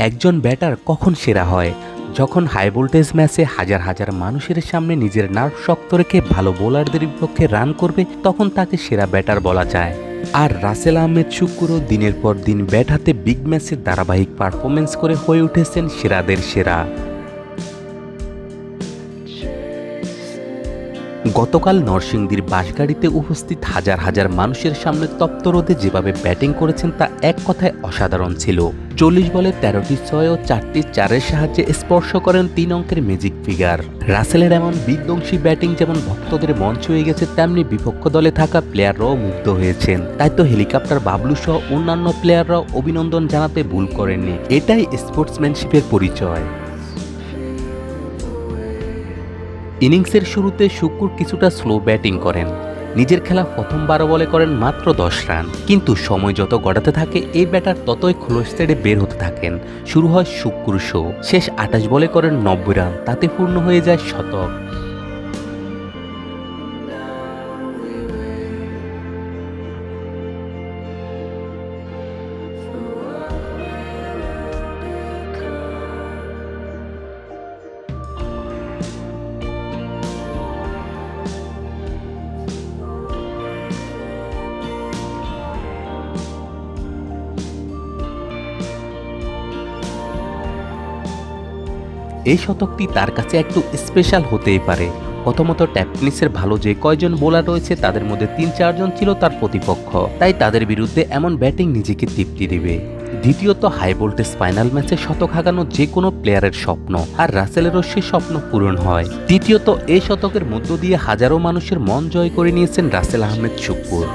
একজন ব্যাটার কখন সেরা হয়? যখন হাই ভোল্টেজ ম্যাচে হাজার হাজার মানুষের সামনে নিজের নার্ভ শক্ত রেখে ভালো বোলারদের বিপক্ষে রান করবে, তখন তাকে সেরা ব্যাটার বলা যায়। আর রাসেল আহমেদ শুক্রও দিনের পর দিন ব্যাট হাতে বিগ ম্যাচে ধারাবাহিক পারফরমেন্স করে হয়ে উঠেছেন সেরাদের সেরা। গতকাল নরসিংদীর বাসগাড়িতে উপস্থিত হাজার হাজার মানুষের সামনে তপ্ত রোদে যেভাবে ব্যাটিং করেছেন তা এক কথায় অসাধারণ ছিল। চল্লিশ বলে তেরোটি ছয় ও চারটি চারের সাহায্যে স্পর্শ করেন তিন অঙ্কের ম্যাজিক ফিগার। রাসেলের এমন বিধ্বংসী ব্যাটিং যেমন ভক্তদের মন ছুঁয়ে গেছে, তেমনি বিপক্ষ দলে থাকা প্লেয়াররাও মুগ্ধ হয়েছেন। তাই তো হেলিকপ্টার বাবলু সহ অন্যান্য প্লেয়াররাও অভিনন্দন জানাতে ভুল করেননি। এটাই স্পোর্টসম্যানশিপের পরিচয়। ইনিংসের শুরুতে শুক্র কিছুটা স্লো ব্যাটিং করেন। নিজের খেলা প্রথম বারো বলে করেন মাত্র দশ রান। কিন্তু সময় যত গড়াতে থাকে, এই ব্যাটার ততই খোলস ছেড়ে বের হতে থাকেন। শুরু হয় শুক্র শো। শেষ আটাশ বলে করেন নব্বই রান, তাতে পূর্ণ হয়ে যায় শতক। এই শতকটি তার কাছে একটু স্পেশাল হতেই পারে। প্রথমত ট্যাপনিসের ভালো যে কয়জন বোলার রয়েছে, তাদের মধ্যে তিন চারজন ছিল তার প্রতিপক্ষ। তাই তাদের বিরুদ্ধে এমন ব্যাটিং নিজেকে তৃপ্তি দেবে। দ্বিতীয়ত হাই ভোল্টেজ ফাইনাল ম্যাচে শতক হাগানো যে কোনো প্লেয়ারের স্বপ্ন আর রাসেলেরও সে স্বপ্ন পূরণ হয়। তৃতীয়ত এই শতকের মধ্য দিয়ে হাজারো মানুষের মন জয় করে নিয়েছেন রাসেল আহমেদ শুক্কুর